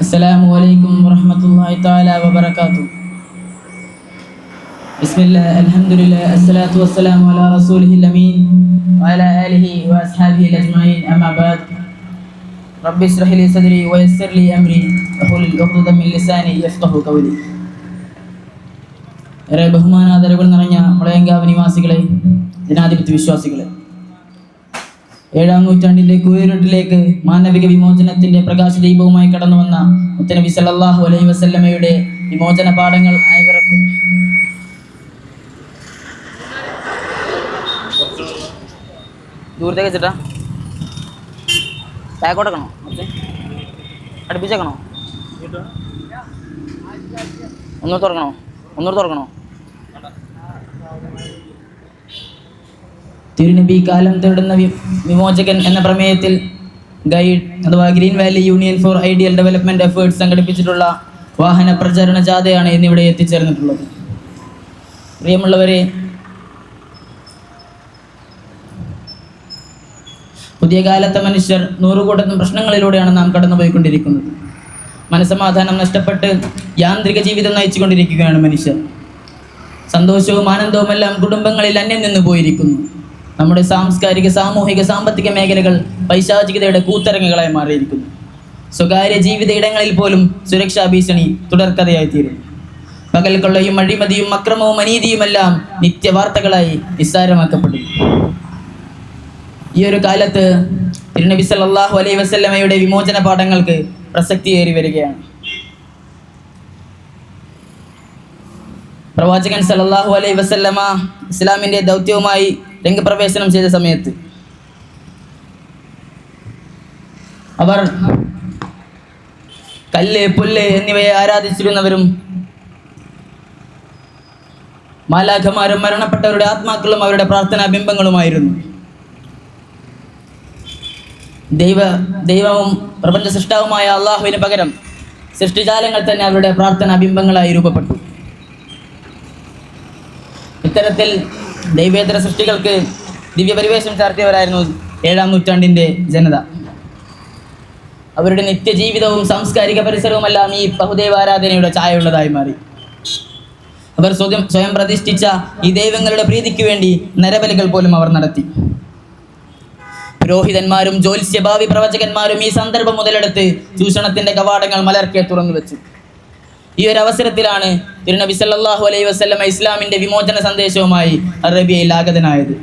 السلام عليكم ورحمة الله تعالى وبركاته بسم الله الحمد لله الصلاة والسلام على رسوله الأمين وعلى آله وأصحابه الأجمعين أما بعد رب اشرح لي صدري ويسر لي أمري وحلل عقدة من لساني يفقه قولي ഏറെ ബഹുമാനാദരവുകൾ നിറഞ്ഞ മുളയങ്കാവ് നിവാസികളെ ജനാധിപത്യ വിശ്വാസികളെ ഏഴാം നൂറ്റാണ്ടിന്റെ കുയരുട്ടിലേക്ക് മാനവിക വിമോചനത്തിന്റെ പ്രകാശ ദീപവുമായി കടന്നു വന്ന മുത്തനബി സല്ലല്ലാഹു അലൈഹി വസല്ലമയുടെ വിമോചന പാഠങ്ങൾ അയവിറക്കും ദൂരത്തേക്ക് വെച്ചിട്ടാ ബാക്കോട്ടക്കണോ അടുപ്പിച്ചേക്കണോ? ഒന്നൂർ തുറക്കണോ? ഒന്നൂർ തുറക്കണോ? തിരുനബി കാലം തേടുന്ന വിമോചകൻ എന്ന പ്രമേയത്തിൽ ഗൈഡ് അഥവാ green valley union for ideal development efforts സംഘടിപ്പിച്ചിട്ടുള്ള വാഹന പ്രചാരണ ജാഥയാണ് ഇന്നിവിടെ എത്തിച്ചേർന്നിട്ടുള്ളത്. പ്രിയമുള്ളവരെ പുതിയ കാലത്തെ മനുഷ്യർ നൂറുകൂട്ടം പ്രശ്നങ്ങളിലൂടെയാണ് നാം കടന്നുപോയിക്കൊണ്ടിരിക്കുന്നത്. മനസമാധാനം നഷ്ടപ്പെട്ട് യാന്ത്രിക ജീവിതം നയിച്ചുകൊണ്ടിരിക്കുകയാണ് മനുഷ്യർ. സന്തോഷവും ആനന്ദവുമെല്ലാം കുടുംബങ്ങളിൽ അന്യം നിന്ന് പോയിരിക്കുന്നു. നമ്മുടെ സാംസ്കാരിക സാമൂഹിക സാമ്പത്തിക മേഖലകൾ പൈശാചികതയുടെ കൂത്തരങ്ങുകളായി മാറിയിരിക്കുന്നു. സ്വകാര്യ ജീവിത ഇടങ്ങളിൽ പോലും സുരക്ഷാ ഭീഷണി തുടർക്കഥയായിത്തീരുന്നു തീരുന്നു. പകൽക്കൊള്ളയും അഴിമതിയും അക്രമവും അനീതിയുമെല്ലാം നിത്യവാർത്തകളായി നിസ്സാരമാക്കപ്പെടുന്നു. ഈ ഒരു കാലത്ത് തിരുനബി സല്ലാഹു അലൈ വസല്ലമയുടെ വിമോചന പാഠങ്ങൾക്ക് പ്രസക്തിയേറി വരികയാണ്. പ്രവാചകൻ സലല്ലാഹു അലൈ വസല്ലമ ഇസ്ലാമിന്റെ ദൗത്യവുമായി രംഗപ്രവേശനം ചെയ്ത സമയത്ത് അവർ കല്ല് പുല്ല് എന്നിവയെ ആരാധിച്ചിരുന്നവരും മാലാഖമാരും മരണപ്പെട്ടവരുടെ ആത്മാക്കളും അവരുടെ പ്രാർത്ഥനാ ബിംബങ്ങളുമായിരുന്നു. ദൈവ ദൈവവും പ്രപഞ്ച സൃഷ്ടാവുമായ അള്ളാഹുവിന് പകരം സൃഷ്ടിജാലങ്ങൾ തന്നെ അവരുടെ പ്രാർത്ഥനാ ബിംബങ്ങളായി രൂപപ്പെട്ടു. ഇത്തരത്തിൽ ദൈവേതര സൃഷ്ടികൾക്ക് ദിവ്യപരിവേഷം ചാർത്തിയവരായിരുന്നു ഏഴാം നൂറ്റാണ്ടിന്റെ ജനത. അവരുടെ നിത്യജീവിതവും സാംസ്കാരിക പരിസരവുമെല്ലാം ഈ ബഹുദൈവാരാധനയുടെ ചായയുള്ളതായി മാറി. അവർ സ്വയം സ്വയം പ്രതിഷ്ഠിച്ച ഈ ദൈവങ്ങളുടെ പ്രീതിക്ക് വേണ്ടി നരബലികൾ പോലും അവർ നടത്തി. പുരോഹിതന്മാരും ജ്യോത്സ്യഭാവി പ്രവചകന്മാരും ഈ സന്ദർഭം മുതലെടുത്ത് ചൂഷണത്തിന്റെ കവാടങ്ങൾ മലർക്കെ തുറന്നു വെച്ചു. ഈ ഒരു അവസരത്തിലാണ് തിരുനബി സല്ലാഹു അലൈഹി വസല്ലമ ഇസ്ലാമിന്റെ വിമോചന സന്ദേശവുമായി അറേബ്യയിൽ ആഗതനായത്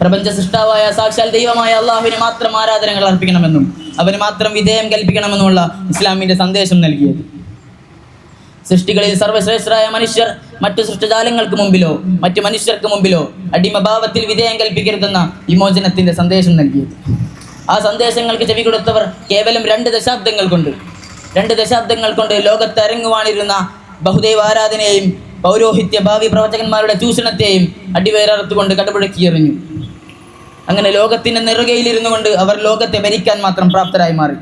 പ്രപഞ്ച സൃഷ്ടാവായ സാക്ഷാൽ ദൈവമായ അള്ളാഹുവിന് മാത്രം ആരാധനകൾ അർപ്പിക്കണമെന്നും അവന് മാത്രം വിധേയം കൽപ്പിക്കണമെന്നുമുള്ള ഇസ്ലാമിന്റെ സന്ദേശം നൽകിയത്. സൃഷ്ടികളിൽ സർവശ്രേഷ്ഠരായ മനുഷ്യർ മറ്റു സൃഷ്ടജാലങ്ങൾക്ക് മുമ്പിലോ മറ്റു മനുഷ്യർക്ക് മുമ്പിലോ അടിമഭാവത്തിൽ വിധേയം കൽപ്പിക്കരുതെന്ന വിമോചനത്തിന്റെ സന്ദേശം നൽകിയത്. ആ സന്ദേശങ്ങൾക്ക് ചെവി കൊടുത്തവർ കേവലം രണ്ട് ദശാബ്ദങ്ങൾ കൊണ്ട് രണ്ട് ദശാബ്ദങ്ങൾ കൊണ്ട് ലോകത്ത് അരങ്ങുവാണിരുന്ന ബഹുദൈവ ആരാധനയെയും പൗരോഹിത്യ ഭാവി പ്രവചകന്മാരുടെ ചൂഷണത്തെയും അടിവേരറുത്തുകൊണ്ട് കടപുഴക്കിയെറിഞ്ഞു അങ്ങനെ ലോകത്തിന്റെ നെറുകയിലിരുന്നു കൊണ്ട് അവർ ലോകത്തെ ഭരിക്കാൻ മാത്രം പ്രാപ്തരായി മാറി.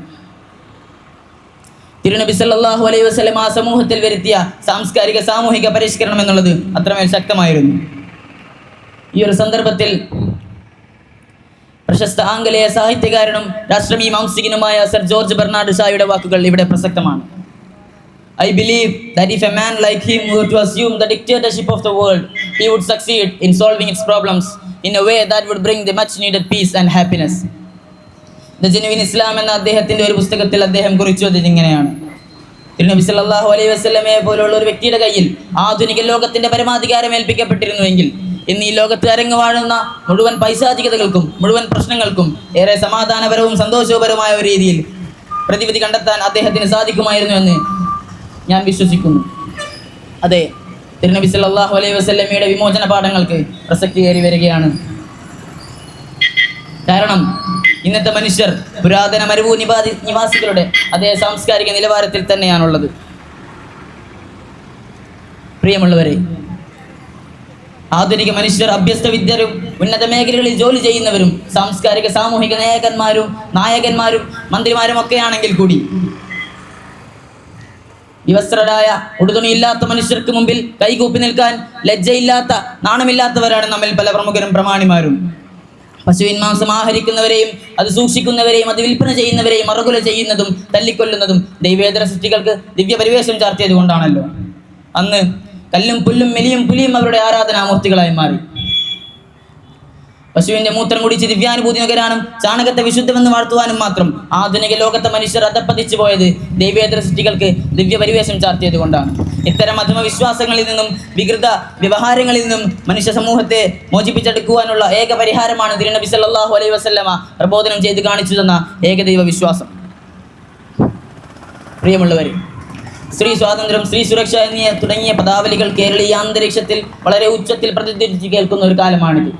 തിരുനബി സല്ലാഹു അലൈഹി വസ്ലം ആ സമൂഹത്തിൽ വരുത്തിയ സാംസ്കാരിക സാമൂഹിക പരിഷ്കരണം എന്നുള്ളത് അത്രമേൽ ശക്തമായിരുന്നു. ഈ ഒരു സന്ദർഭത്തിൽ പ്രശസ്ത ആംഗലേയ സാഹിത്യകാരനും രാഷ്ട്രമീ മാംസികനുമായ സർ ജോർജ് ബെർണാഡ് ഷായുടെ വാക്കുകൾ ഇവിടെ പ്രസക്തമാണ്. I believe that if a man like him who to assume the dictatorship of the world he would succeed in solving its problems in a way that would bring the much needed peace and happiness the genuine Islam എന്ന അദ്ദേഹത്തിന്റെ ഒരു പുസ്തകത്തിൽ അദ്ദേഹം കുറിച്ചു അത് ഇങ്ങനെയാണ്. തിരുനബി സല്ലാഹു അലൈഹി വസ്ലമയെ പോലുള്ള ഒരു വ്യക്തിയുടെ കയ്യിൽ ആധുനിക ലോകത്തിന്റെ പരമാധികാരം ഏൽപ്പിക്കപ്പെട്ടിരുന്നുവെങ്കിൽ ഇന്ന് ഈ ലോകത്ത് അരങ്ങ് വാഴുന്ന മുഴുവൻ പൈശാചികതകൾക്കും മുഴുവൻ പ്രശ്നങ്ങൾക്കും ഏറെ സമാധാനപരവും സന്തോഷപരവുമായ ഒരു രീതിയിൽ പ്രതിവിധി കണ്ടെത്താൻ അദ്ദേഹത്തിന് സാധിക്കുമായിരുന്നു എന്ന് ഞാൻ വിശ്വസിക്കുന്നു. അതെ തിരുനബി സല്ലല്ലാഹു അലൈഹി വസല്ലമയുടെ വിമോചന പാഠങ്ങൾക്ക് പ്രസക്തി പ്രസക്തിയേറി വരികയാണ്. കാരണം ഇന്നത്തെ മനുഷ്യർ പുരാതന മരുഭൂ നിവാദി നിവാസികളുടെ അതേ സാംസ്കാരിക നിലവാരത്തിൽ തന്നെയാണുള്ളത്. പ്രിയമുള്ളവരെ ആധുനിക മനുഷ്യർ അഭ്യസ്ത വിദ്യരും ഉന്നത മേഖലകളിൽ ജോലി ചെയ്യുന്നവരും സാംസ്കാരിക സാമൂഹിക നായകന്മാരും നായകന്മാരും മന്ത്രിമാരും ഒക്കെയാണെങ്കിൽ കൂടി വിവസ്ത്രരായ ഉടുതുണിയില്ലാത്ത മനുഷ്യർക്ക് മുമ്പിൽ കൈകൂപ്പി നിൽക്കാൻ ലജ്ജയില്ലാത്ത നാണമില്ലാത്തവരാണ് നമ്മിൽ പല പ്രമുഖരും പ്രമാണിമാരും. പശുവിൻ മാംസം ആഹരിക്കുന്നവരെയും അത് സൂക്ഷിക്കുന്നവരെയും അത് വിൽപ്പന ചെയ്യുന്നവരെയും മറുകുല ചെയ്യുന്നതും തല്ലിക്കൊല്ലുന്നതും ദൈവേതര സൃഷ്ടികൾക്ക് ദിവ്യ പരിവേഷം ചാർത്തിയത് കൊണ്ടാണല്ലോ. അന്ന് കല്ലും പുല്ലും മെലിയും പുലിയും അവരുടെ ആരാധനാമൂർത്തികളായി മാറി. പശുവിന്റെ മൂത്രം കുടിച്ച് ദിവ്യാനുഭൂതി നുകരാനും ചാണകത്തെ വിശുദ്ധമെന്ന് വാഴ്ത്തുവാനും മാത്രം ആധുനിക ലോകത്തെ മനുഷ്യർ അധപ്പതിച്ചു പോയത് ദൈവേതര സൃഷ്ടികൾക്ക് ദിവ്യ പരിവേഷം ചാർത്തിയത് കൊണ്ടാണ്. ഇത്തരം അധമ വിശ്വാസങ്ങളിൽ നിന്നും വികൃത വ്യവഹാരങ്ങളിൽ നിന്നും മനുഷ്യ സമൂഹത്തെ മോചിപ്പിച്ചെടുക്കുവാനുള്ള ഏക പരിഹാരമാണ് തിരുനബി സല്ലാഹു അലൈഹി വസല്ലമ പ്രബോധനം ചെയ്ത് കാണിച്ചു തന്ന ഏകദൈവ വിശ്വാസം. പ്രിയമുള്ളവരെ സ്ത്രീ സ്വാതന്ത്ര്യം സ്ത്രീ സുരക്ഷ എന്നിയ തുടങ്ങിയ പദാവലികൾ കേരളീയ അന്തരീക്ഷത്തിൽ വളരെ ഉച്ചത്തിൽ പ്രതിധ്വനിച്ച് കേൾക്കുന്ന ഒരു കാലമാണിത്.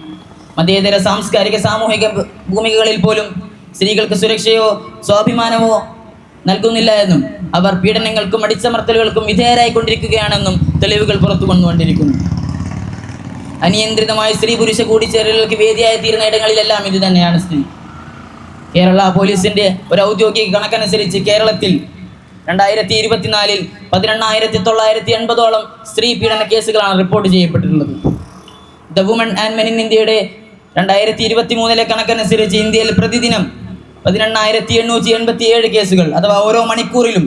മതേതര സാംസ്കാരിക സാമൂഹിക ഭൂമികകളിൽ പോലും സ്ത്രീകൾക്ക് സുരക്ഷയോ സ്വാഭിമാനമോ നൽകുന്നില്ല എന്നും അവർ പീഡനങ്ങൾക്കും അടിച്ചമർത്തലുകൾക്കും വിധേയരായിക്കൊണ്ടിരിക്കുകയാണെന്നും തെളിവുകൾ പുറത്തു കൊണ്ടുവന്നിരിക്കുന്നു അനിയന്ത്രിതമായ സ്ത്രീ പുരുഷ കൂടിച്ചേരലുകൾക്ക് വേദിയായി തീരുന്ന ഇടങ്ങളിലെല്ലാം ഇത് തന്നെയാണ് സ്ഥിതി. കേരള പോലീസിന്റെ ഒരു ഔദ്യോഗിക കണക്കനുസരിച്ച് കേരളത്തിൽ രണ്ടായിരത്തി ഇരുപത്തിനാലിൽ പതിനെണ്ണായിരത്തി തൊള്ളായിരത്തി എൺപതോളം സ്ത്രീ പീഡന കേസുകളാണ് report ചെയ്യപ്പെട്ടിട്ടുള്ളത്. The woman and men in ഇന്ത്യയുടെ രണ്ടായിരത്തി ഇരുപത്തി മൂന്നിലെ കണക്കനുസരിച്ച് ഇന്ത്യയിൽ പ്രതിദിനം പതിനെണ്ണായിരത്തി എണ്ണൂറ്റി എൺപത്തി ഏഴ് കേസുകൾ അഥവാ ഓരോ മണിക്കൂറിലും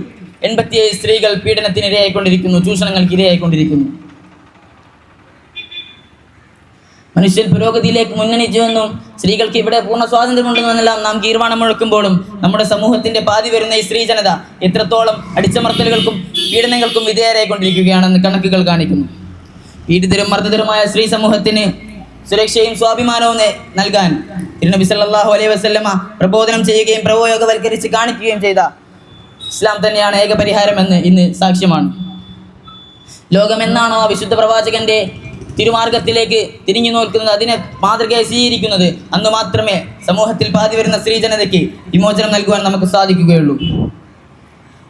എൺപത്തിയേഴ് സ്ത്രീകൾ പീഡനത്തിന് ഇരയായിക്കൊണ്ടിരിക്കുന്നു ചൂഷണങ്ങൾക്ക് ഇരയായിക്കൊണ്ടിരിക്കുന്നു. മനുഷ്യൻ പുരോഗതിയിലേക്ക് മുന്നണിച്ചുവെന്നും സ്ത്രീകൾക്ക് ഇവിടെ പൂർണ സ്വാതന്ത്ര്യമുണ്ടെന്നുമെല്ലാം നാം തീരുമാനം മുഴക്കുമ്പോഴും നമ്മുടെ സമൂഹത്തിന്റെ പാതി വരുന്ന ഈ സ്ത്രീ ജനത എത്രത്തോളം അടിച്ചമർത്തലുകൾക്കും പീഡനങ്ങൾക്കും വിധേയരായിക്കൊണ്ടിരിക്കുകയാണെന്ന് കണക്കുകൾ കാണിക്കുന്നു. പീഡിതരും മർദ്ദിതരുമായ സ്ത്രീ സമൂഹത്തിന് സുരക്ഷയും സ്വാഭിമാനവും നൽകാൻ തിരുനബി സല്ലല്ലാഹു അലൈഹി വസല്ലമ പ്രബോധനം ചെയ്യുകയും പ്രയോഗവൽക്കരിച്ച് കാണിക്കുകയും ചെയ്ത ഇസ്ലാം തന്നെയാണ് ഏക പരിഹാരമെന്ന് ഇന്ന് സാക്ഷ്യമാണ്. ലോകമെന്നാണോ വിശുദ്ധ പ്രവാചകന്റെ തിരുമാർഗത്തിലേക്ക് തിരിഞ്ഞു നോക്കുന്നത് അതിനെ മാതൃകയായി സ്വീകരിക്കുന്നത്. അന്ന് മാത്രമേ സമൂഹത്തിൽ പാതി വരുന്ന സ്ത്രീ ജനതയ്ക്ക് വിമോചനം നൽകുവാൻ നമുക്ക് സാധിക്കുകയുള്ളൂ.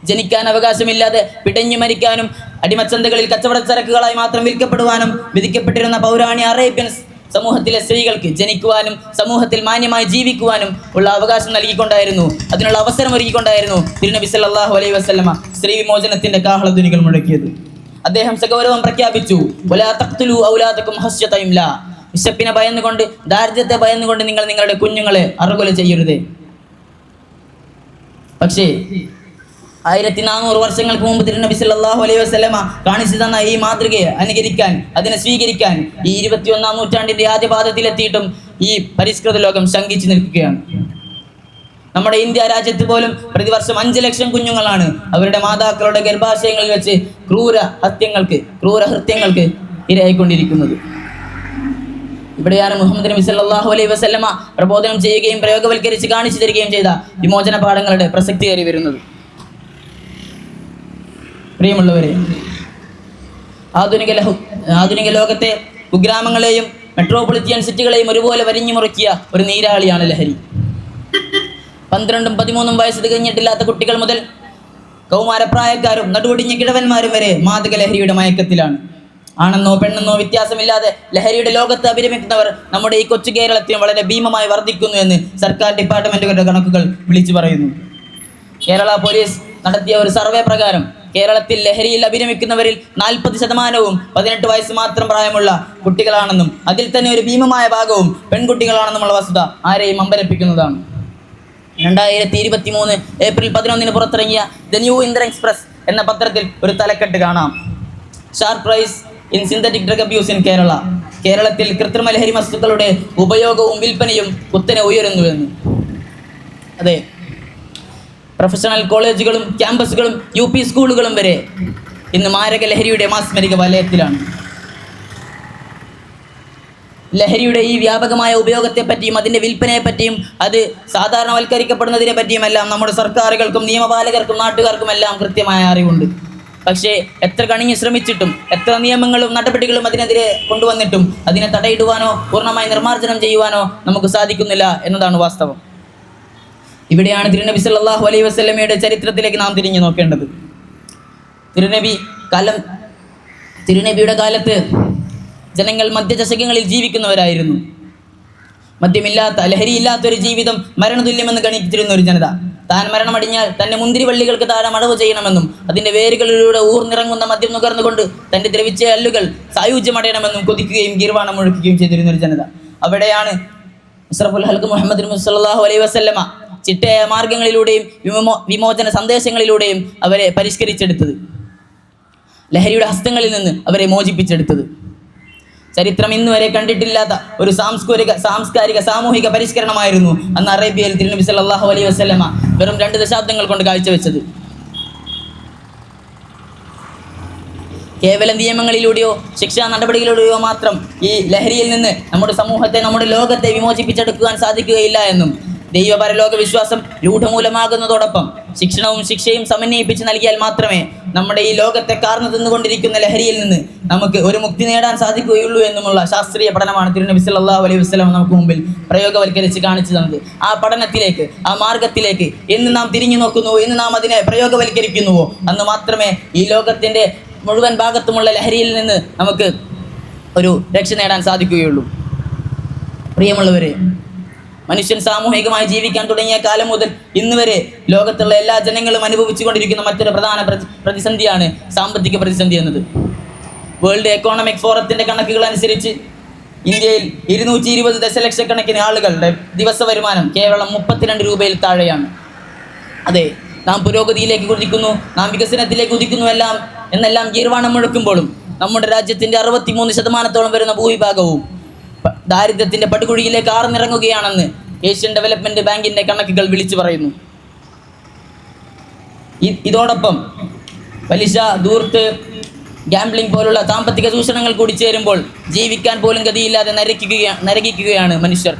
ജനിക്കാൻ അവകാശമില്ലാതെ പിടഞ്ഞു മരിക്കാനും അടിമച്ചന്തകളിൽ കച്ചവട ചരക്കുകളായി മാത്രം വിൽക്കപ്പെടുവാനും വിധിക്കപ്പെട്ടിരുന്ന പൗരാണി അറേബ്യൻ സമൂഹത്തിലെ സ്ത്രീകൾക്ക് ജനിക്കുവാനും സമൂഹത്തിൽ മാന്യമായി ജീവിക്കുവാനും ഉള്ള അവകാശം നൽകിക്കൊണ്ടായിരുന്നു. അതിനുള്ള അവസരം ഒരുക്കിക്കൊണ്ടായിരുന്നു തിരുനബി സല്ലാഹു അലൈഹി വസ്ലമ സ്ത്രീ വിമോചനത്തിന്റെ കാഹളധ്വനികൾ മുഴക്കിയത്. അദ്ദേഹം സഗൗരവം പ്രഖ്യാപിച്ചു. വിശപ്പിനെ ഭയന്നുകൊണ്ട് ദാരിദ്ര്യത്തെ ഭയന്നുകൊണ്ട് നിങ്ങൾ നിങ്ങളുടെ കുഞ്ഞുങ്ങളെ അറുകൊല ചെയ്യരുത്. പക്ഷേ ആയിരത്തി നാനൂറ് വർഷങ്ങൾക്ക് മുമ്പ് തിരുനബി സല്ലല്ലാഹു അലൈഹി വസല്ലമ കാണിച്ചു തന്ന ഈ മാതൃകയെ അനുകരിക്കാൻ അതിനെ സ്വീകരിക്കാൻ ഈ ഇരുപത്തിയൊന്നാം നൂറ്റാണ്ടിന്റെ ആദ്യ പാദത്തിലെത്തിയിട്ടും ഈ പരിഷ്കൃത ലോകം ശങ്കിച്ചു നിൽക്കുകയാണ്. നമ്മുടെ ഇന്ത്യ രാജ്യത്ത് പോലും പ്രതിവർഷം അഞ്ച് ലക്ഷം കുഞ്ഞുങ്ങളാണ്. അവരുടെ മാതാക്കളുടെ ഗർഭാശയങ്ങളിൽ വെച്ച് ക്രൂര ഹത്യങ്ങൾക്ക് ക്രൂര ഹൃത്യങ്ങൾക്ക് ഇരയായിക്കൊണ്ടിരിക്കുന്നത്. ഇവിടെയാണ് മുഹമ്മദ് നബി സല്ലല്ലാഹു അലൈഹി വസല്ലമ പ്രബോധനം ചെയ്യുകയും പ്രയോഗവൽക്കരിച്ച് കാണിച്ചു തരികയും ചെയ്ത വിമോചന പാഠങ്ങളുടെ പ്രസക്തി കയറി വരുന്നത്. പ്രിയമുള്ളവരെ ആധുനിക ലഹു ആധുനിക ലോകത്തെ കുഗ്രാമങ്ങളെയും മെട്രോപൊളിറ്റിയൻ സിറ്റികളെയും ഒരുപോലെ വരിഞ്ഞു മുറുക്കിയ ഒരു നീരാളിയാണ് ലഹരി. പന്ത്രണ്ടും പതിമൂന്നും വയസ്സ് തികഞ്ഞിട്ടില്ലാത്ത കുട്ടികൾ മുതൽ കൗമാരപ്രായക്കാരും നടുവൊടിഞ്ഞ കിഴവന്മാരും വരെ മാതക ലഹരിയുടെ മയക്കത്തിലാണ്. ആണെന്നോ പെണ്ണെന്നോ വ്യത്യാസമില്ലാതെ ലഹരിയുടെ ലോകത്ത് അഭിരമിക്കുന്നവർ നമ്മുടെ ഈ കൊച്ചു കേരളത്തിന് വളരെ ഭീമമായി വർദ്ധിക്കുന്നു എന്ന് സർക്കാർ ഡിപ്പാർട്ട്മെന്റുകളുടെ കണക്കുകൾ വിളിച്ചു പറയുന്നു. കേരള പോലീസ് നടത്തിയ ഒരു സർവേ പ്രകാരം കേരളത്തിൽ ലഹരിയിൽ അഭിരമിക്കുന്നവരിൽ നാൽപ്പത് ശതമാനവും പതിനെട്ട് വയസ്സ് മാത്രം പ്രായമുള്ള കുട്ടികളാണെന്നും അതിൽ തന്നെ ഒരു ഭീമമായ ഭാഗവും പെൺകുട്ടികളാണെന്നുമുള്ള വസ്തുത ആരെയും അമ്പരപ്പിക്കുന്നതാണ്. രണ്ടായിരത്തി ഇരുപത്തി മൂന്ന് ഏപ്രിൽ പതിനൊന്നിന് പുറത്തിറങ്ങിയ ദ ന്യൂ ഇന്ത്യൻ എക്സ്പ്രസ് എന്ന പത്രത്തിൽ ഒരു തലക്കെട്ട് കാണാം. Sharp price in synthetic drug abuse in Kerala കേരളത്തിൽ കൃത്രിമ ലഹരി വസ്തുക്കളുടെ ഉപയോഗവും വിൽപ്പനയും കുത്തനെ ഉയരുന്നുവെന്ന് അതെ. പ്രൊഫഷണൽ കോളേജുകളും ക്യാമ്പസുകളും യു പി സ്കൂളുകളും വരെ ഇന്ന് മാരക ലഹരിയുടെ മാസ്മരിക വലയത്തിലാണ്. ലഹരിയുടെ ഈ വ്യാപകമായ ഉപയോഗത്തെ പറ്റിയും അതിന്റെ വിൽപ്പനയെ പറ്റിയും അത് സാധാരണവൽക്കരിക്കപ്പെടുന്നതിനെ പറ്റിയും എല്ലാം നമ്മുടെ സർക്കാരുകൾക്കും നിയമപാലകർക്കും നാട്ടുകാർക്കും എല്ലാം കൃത്യമായ അറിവുണ്ട്. പക്ഷേ എത്ര കണിഞ്ഞ് ശ്രമിച്ചിട്ടും എത്ര നിയമങ്ങളും നടപടികളും അതിനെതിരെ കൊണ്ടുവന്നിട്ടും അതിനെ തടയിടുവാനോ പൂർണമായി നിർമ്മാർജനം ചെയ്യുവാനോ നമുക്ക് സാധിക്കുന്നില്ല എന്നതാണ് വാസ്തവം. ഇവിടെയാണ് തിരുനബി സല്ലല്ലാഹു അലൈഹി വസല്ലമയുടെ ചരിത്രത്തിലേക്ക് നാം തിരിഞ്ഞു നോക്കേണ്ടത്. തിരുനബി കാലം തിരുനബിയുടെ കാലത്ത് ജനങ്ങൾ മദ്യചഷകങ്ങളിൽ ജീവിക്കുന്നവരായിരുന്നു. മദ്യമില്ലാത്ത ലഹരിയില്ലാത്ത ഒരു ജീവിതം മരണതുല്യമെന്ന് ഗണിച്ചിരുന്ന ഒരു ജനത. താൻ മരണമടിഞ്ഞാൽ തന്റെ മുന്തിരിവള്ളികൾക്ക് താഴെ മടവ് ചെയ്യണമെന്നും അതിന്റെ വേരുകളിലൂടെ ഊർന്നിറങ്ങുന്ന മദ്യം നുകർന്നുകൊണ്ട് തന്റെ ദ്രവിച്ച അല്ലുകൾ സായുജ്യമടയണമെന്നും കൊതിക്കുകയും ഗീർവാണം ഒഴുക്കുകയും ചെയ്തിരുന്ന ഒരു ജനത. അവിടെയാണ് അഷ്റഫുൽ ഹൽക്ക് മുഹമ്മദ് സല്ലല്ലാഹു അലൈഹി വസല്ലമ ചിട്ടയായ മാർഗങ്ങളിലൂടെയും വിമോ വിമോചന സന്ദേശങ്ങളിലൂടെയും അവരെ പരിഷ്കരിച്ചെടുത്തത്. ലഹരിയുടെ ഹസ്തങ്ങളിൽ നിന്ന് അവരെ മോചിപ്പിച്ചെടുത്തത്. ചരിത്രം ഇന്ന് വരെ കണ്ടിട്ടില്ലാത്ത ഒരു സാംസ്കാരിക സാംസ്കാരിക സാമൂഹിക പരിഷ്കരണമായിരുന്നു അന്ന് അറേബ്യയിൽ തിരുനബി സല്ലല്ലാഹു അലൈഹി വസല്ലമ വെറും രണ്ട് ദശാബ്ദങ്ങൾ കൊണ്ട് കാഴ്ചവെച്ചത്. കേവല നിയമങ്ങളിലൂടെയോ ശിക്ഷാ നടപടികളിലൂടെയോ മാത്രം ഈ ലഹരിയിൽ നിന്ന് നമ്മുടെ സമൂഹത്തെ നമ്മുടെ ലോകത്തെ വിമോചിപ്പിച്ചെടുക്കുവാൻ സാധിക്കുകയില്ല എന്നും ദൈവ പരലോക വിശ്വാസം രൂഢമൂലമാകുന്നതോടൊപ്പം ശിക്ഷണവും ശിക്ഷയും സമന്വയിപ്പിച്ച് നൽകിയാൽ മാത്രമേ നമ്മുടെ ഈ ലോകത്തെ കാർന്നു തിന്നുകൊണ്ടിരിക്കുന്ന ലഹരിയിൽ നിന്ന് നമുക്ക് ഒരു മുക്തി നേടാൻ സാധിക്കുകയുള്ളൂ എന്നുമുള്ള ശാസ്ത്രീയ പഠനമാണ് തിരുനബി സല്ലല്ലാഹു അലൈഹി വസല്ലം നമുക്ക് മുമ്പിൽ പ്രയോഗവൽക്കരിച്ച് കാണിച്ചു തന്നത്. ആ പഠനത്തിലേക്ക് ആ മാർഗത്തിലേക്ക് എന്ന് നാം തിരിഞ്ഞു നോക്കുന്നുവോ എന്ന് നാം അതിനെ പ്രയോഗവൽക്കരിക്കുന്നുവോ? അന്ന് മാത്രമേ ഈ ലോകത്തിന്റെ മുഴുവൻ ഭാഗത്തുമുള്ള ലഹരിയിൽ നിന്ന് നമുക്ക് ഒരു രക്ഷ നേടാൻ സാധിക്കുകയുള്ളൂ. പ്രിയമുള്ളവരെ മനുഷ്യൻ സാമൂഹികമായി ജീവിക്കാൻ തുടങ്ങിയ കാലം മുതൽ ഇന്ന് വരെ ലോകത്തുള്ള എല്ലാ ജനങ്ങളും അനുഭവിച്ചുകൊണ്ടിരിക്കുന്ന മറ്റൊരു പ്രധാന പ്രതിസന്ധിയാണ് സാമ്പത്തിക പ്രതിസന്ധി എന്നത്. വേൾഡ് എക്കോണമിക് ഫോറത്തിന്റെ കണക്കുകൾ അനുസരിച്ച് ഇന്ത്യയിൽ ഇരുന്നൂറ്റി ഇരുപത് ദശലക്ഷക്കണക്കിന് ആളുകളുടെ ദിവസ വരുമാനം കേവലം മുപ്പത്തിരണ്ട് രൂപയിൽ താഴെയാണ്. അതെ നാം പുരോഗതിയിലേക്ക് കുതിക്കുന്നു നാം വികസനത്തിലേക്ക് കുതിക്കുന്നു എല്ലാം എന്നെല്ലാം ഗീർവാണം മുഴക്കുമ്പോഴും നമ്മുടെ രാജ്യത്തിന്റെ അറുപത്തിമൂന്ന് ശതമാനത്തോളം വരുന്ന ഭൂവിഭാഗവും ദാരിദ്ര്യത്തിന്റെ പടുകുഴിയിലേക്ക് ആർന്നിറങ്ങുകയാണെന്ന് ഏഷ്യൻ ഡെവലപ്മെന്റ് ബാങ്കിന്റെ കണക്കുകൾ വിളിച്ചു പറയുന്നു. ഇതോടൊപ്പം പലിശ ദൂർത്ത് ഗാംബ്ലിംഗ് പോലുള്ള സാമ്പത്തിക ചൂഷണങ്ങൾ കൂടി ചേരുമ്പോൾ ജീവിക്കാൻ പോലും ഗതിയില്ലാതെ നരകിക്കുകയാണ് നരകിക്കുകയാണ് മനുഷ്യർ.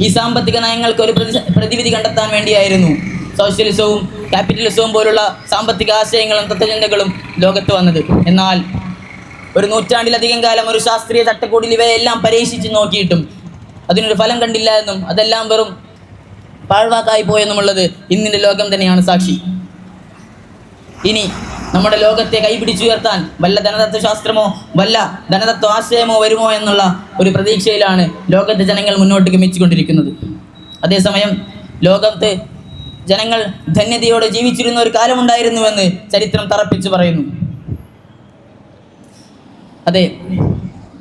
ഈ സാമ്പത്തിക നയങ്ങൾക്ക് ഒരു പ്രതിവിധി കണ്ടെത്താൻ വേണ്ടിയായിരുന്നു സോഷ്യലിസവും ക്യാപിറ്റലിസവും പോലുള്ള സാമ്പത്തിക ആശയങ്ങളും തത്വചിന്തകളും ലോകത്ത് വന്നത്. എന്നാൽ ഒരു നൂറ്റാണ്ടിലധികം കാലം ഒരു ശാസ്ത്രീയ തട്ടക്കൂടിൽ ഇവയെല്ലാം പരീക്ഷിച്ച് നോക്കിയിട്ടും അതിനൊരു ഫലം കണ്ടില്ല എന്നും അതെല്ലാം വെറും പാഴ്വാക്കായി പോയെന്നുമുള്ളത് ഇന്നിന്റെ ലോകം തന്നെയാണ് സാക്ഷി. ഇനി നമ്മുടെ ലോകത്തെ കൈപിടിച്ചുയർത്താൻ വല്ല ധനതത്വശാസ്ത്രമോ വല്ല ധനതത്വ ആശയമോ വരുമോ എന്നുള്ള ഒരു പ്രതീക്ഷയിലാണ് ലോകത്തെ ജനങ്ങൾ മുന്നോട്ട് ഗമിച്ചുകൊണ്ടിരിക്കുന്നത്. അതേസമയം ലോകത്ത് ജനങ്ങൾ ധന്യതയോടെ ജീവിച്ചിരുന്ന ഒരു കാലമുണ്ടായിരുന്നുവെന്ന് ചരിത്രം തറപ്പിച്ചു പറയുന്നു. അതെ.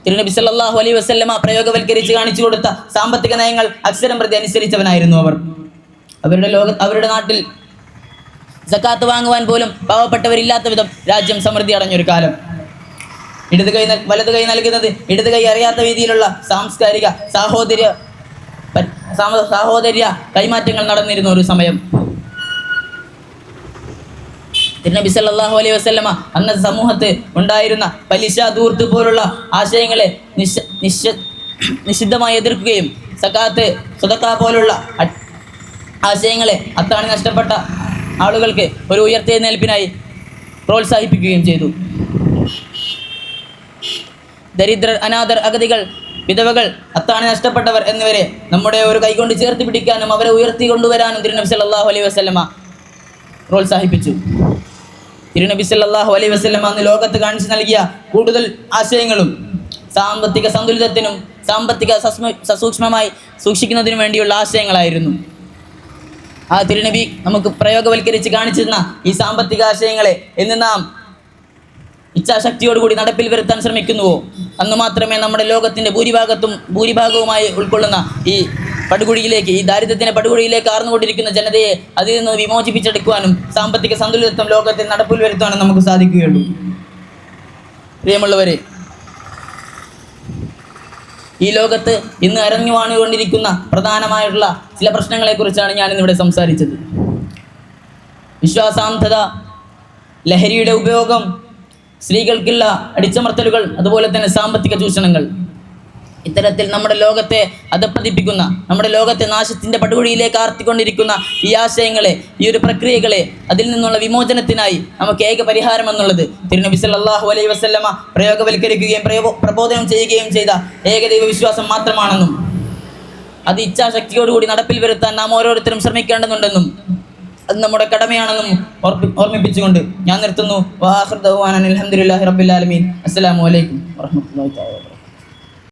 തിരുനബി സല്ലല്ലാഹു അലൈഹി വസല്ലമ പ്രയോഗവൽക്കരിച്ച് കാണിച്ചു കൊടുത്ത സാമ്പത്തിക നയങ്ങൾ അക്ഷരം പ്രതി അനുസരിച്ചവനായിരുന്നു അവർ. അവരുടെ ലോക അവരുടെ നാട്ടിൽ സക്കാത്ത് വാങ്ങുവാൻ പോലും പാവപ്പെട്ടവരില്ലാത്ത വിധം രാജ്യം സമൃദ്ധി അടഞ്ഞൊരു കാലം. ഇടത് കൈ വലത് കൈ നൽകുന്നത് ഇടത് കൈ അറിയാത്ത രീതിയിലുള്ള സാംസ്കാരിക സാഹോദര്യ സാഹോദര്യ കൈമാറ്റങ്ങൾ നടന്നിരുന്ന ഒരു സമയം. തിരുനബി സല്ലാഹു അലൈഹി വസല്ലമ അന്നത്തെ സമൂഹത്ത് ഉണ്ടായിരുന്ന പലിശ ദൂർത്ത് പോലുള്ള ആശയങ്ങളെ നിശ നിശ നിഷിദ്ധമായി എതിർക്കുകയും സക്കാത്ത് സുതക്ക പോലുള്ള ആശയങ്ങളെ അത്താണി നഷ്ടപ്പെട്ട ആളുകൾക്ക് ഒരു ഉയർത്തെഴുന്നേൽപ്പിനായി പ്രോത്സാഹിപ്പിക്കുകയും ചെയ്തു. ദരിദ്രർ അനാഥർ അഗതികൾ വിധവകൾ അത്താണി നഷ്ടപ്പെട്ടവർ എന്നിവരെ നമ്മുടെ ഒരു കൈകൊണ്ട് ചേർത്ത് പിടിക്കാനും അവരെ ഉയർത്തി കൊണ്ടുവരാനും തിരുനബി സല്ലാഹു അലൈഹി വസല്ലമ പ്രോത്സാഹിപ്പിച്ചു. തിരുനബി സല്ലല്ലാഹു അലൈഹി വസ്ലം അന്ന് ലോകത്ത് കാണിച്ചു നൽകിയ കൂടുതൽ ആശയങ്ങളും സാമ്പത്തിക സന്തുലിതത്തിനും സാമ്പത്തിക സസൂക്ഷ്മമായി സൂക്ഷിക്കുന്നതിനു വേണ്ടിയുള്ള ആശയങ്ങളായിരുന്നു. ആ തിരുനബി നമുക്ക് പ്രയോഗവൽക്കരിച്ച് കാണിച്ചു തന്ന ഈ സാമ്പത്തിക ആശയങ്ങളെ എന്ന് നാം ഇച്ഛാശക്തിയോടുകൂടി നടപ്പിൽ വരുത്താൻ ശ്രമിക്കുന്നുവോ? അന്ന് മാത്രമേ നമ്മുടെ ലോകത്തിന്റെ ഭൂരിഭാഗത്തും ഭൂരിഭാഗവുമായി ഉൾക്കൊള്ളുന്ന ഈ പടുകുഴിയിലേക്ക് ഈ ദാരിദ്ര്യത്തിന്റെ പടുകുഴിയിലേക്ക് ആർന്നുകൊണ്ടിരിക്കുന്ന ജനതയെ അതിൽ നിന്ന് വിമോചിപ്പിച്ചെടുക്കുവാനും സാമ്പത്തിക സന്തുലിതത്വം ലോകത്തിൽ നടപ്പിൽ വരുത്തുവാനും നമുക്ക് സാധിക്കുകയുള്ളൂ. പ്രിയമുള്ളവരെ ഈ ലോകത്ത് ഇന്ന് അരഞ്ഞു വാണുകൊണ്ടിരിക്കുന്ന പ്രധാനമായിട്ടുള്ള ചില പ്രശ്നങ്ങളെക്കുറിച്ചാണ് ഞാൻ ഇന്നിവിടെ സംസാരിച്ചത്. വിശ്വാസാന്ധത ലഹരിയുടെ ഉപയോഗം സ്ത്രീകൾക്കുള്ള അടിച്ചമർത്തലുകൾ അതുപോലെ തന്നെ സാമ്പത്തിക ചൂഷണങ്ങൾ. ഇത്തരത്തിൽ നമ്മുടെ ലോകത്തെ അധപ്പതിപ്പിക്കുന്ന നമ്മുടെ ലോകത്തെ നാശത്തിന്റെ പടുകുഴിയിലേക്ക് ആർത്തിക്കൊണ്ടിരിക്കുന്ന ഈ ആശയങ്ങളെ ഈ ഒരു പ്രക്രിയകളെ അതിൽ നിന്നുള്ള വിമോചനത്തിനായി നമുക്ക് ഏക പരിഹാരം എന്നുള്ളത് തിരുനബി സല്ലല്ലാഹു അലൈഹി വസല്ലമ പ്രയോഗവൽക്കരിക്കുകയും പ്രയോ പ്രബോധനം ചെയ്യുകയും ചെയ്ത ഏകദൈവ വിശ്വാസം മാത്രമാണെന്നും അത് ഇച്ഛാശക്തിയോടുകൂടി നടപ്പിൽ വരുത്താൻ നാം ഓരോരുത്തരും ശ്രമിക്കേണ്ടതുണ്ടെന്നും അത് നമ്മുടെ കടമയാണെന്നും ഓർമ്മിപ്പിച്ചുകൊണ്ട് ഞാൻ നിർത്തുന്നു. വാഹൃദ് അലഹമുല്ലാഹി അലൈക്കും വറഹ്മത്തുള്ളാഹി തആല വബറകാതുഹു.